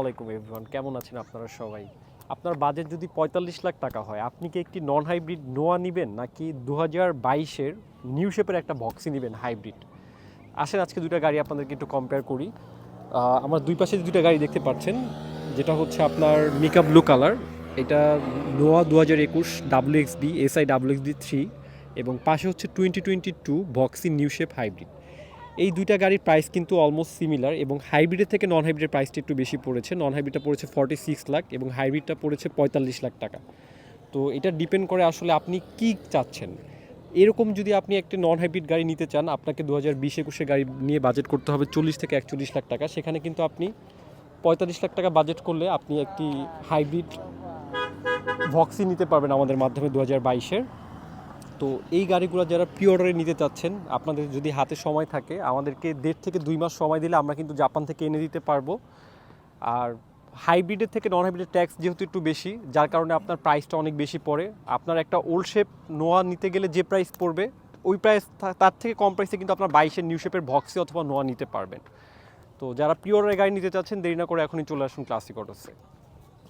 আসসালামাইকুম এভরিওয়ান কেমন আছেন আপনারা সবাই? আপনার বাজেট যদি পঁয়তাল্লিশ লাখ টাকা হয়, আপনি কি একটি নন হাইব্রিড নোয়া নেবেন, নাকি দু হাজার বাইশের নিউ শেপের একটা বক্সি নেবেন হাইব্রিড আসেন, আজকে দুইটা গাড়ি আপনাদেরকে একটু কম্পেয়ার করি। আমার দুই পাশে দুইটা গাড়ি দেখতে পাচ্ছেন, যেটা হচ্ছে আপনার মিকা ব্লু কালার এটা নোয়া দু হাজার একুশ W X D SI W X D three এবং পাশে হচ্ছে twenty twenty two boxy new shape hybrid এই দুইটা গাড়ির প্রাইস কিন্তু অলমোস্ট সিমিলার এবং হাইব্রিডের থেকে নন হাইব্রিডের প্রাইসটা একটু বেশি পড়েছে। নন হাইব্রিডটা পড়েছে ফর্টি সিক্স লাখ এবং হাইব্রিডটা পড়েছে পঁয়তাল্লিশ লাখ টাকা। তো এটা ডিপেন্ড করে আসলে আপনি কি চাচ্ছেন। এরকম যদি আপনি একটি নন হাইব্রিড গাড়ি নিতে চান, আপনাকে দু হাজার বিশ একুশে গাড়ি নিয়ে বাজেট করতে হবে চল্লিশ থেকে একচল্লিশ লাখ টাকা। সেখানে কিন্তু আপনি পঁয়তাল্লিশ লাখ টাকা বাজেট করলে আপনি একটি হাইব্রিড ভক্সি নিতে পারবেন আমাদের মাধ্যমে দু হাজার বাইশের। তো এই গাড়িগুলো যারা প্রি অর্ডারে নিতে চাচ্ছেন, আপনাদের যদি হাতে সময় থাকে, আমাদেরকে দেড় থেকে দুই মাস সময় দিলে আমরা কিন্তু জাপান থেকে এনে দিতে পারব। আর হাইব্রিডের থেকে নন হাইব্রিডের ট্যাক্স যেহেতু একটু বেশি, যার কারণে আপনার প্রাইসটা অনেক বেশি পড়ে। আপনার একটা ওল্ড শেপ নোয়া নিতে গেলে যে প্রাইস পড়বে, ওই প্রাইস তার থেকে কম প্রাইসে কিন্তু আপনার বাইশের নিউ শেপের ভক্সি অথবা নোয়া নিতে পারবেন। তো যারা প্রি অর্ডারে গাড়ি নিতে চাচ্ছেন, দেরি না করে এখনই চলে আসুন ক্লাসিক অটোসে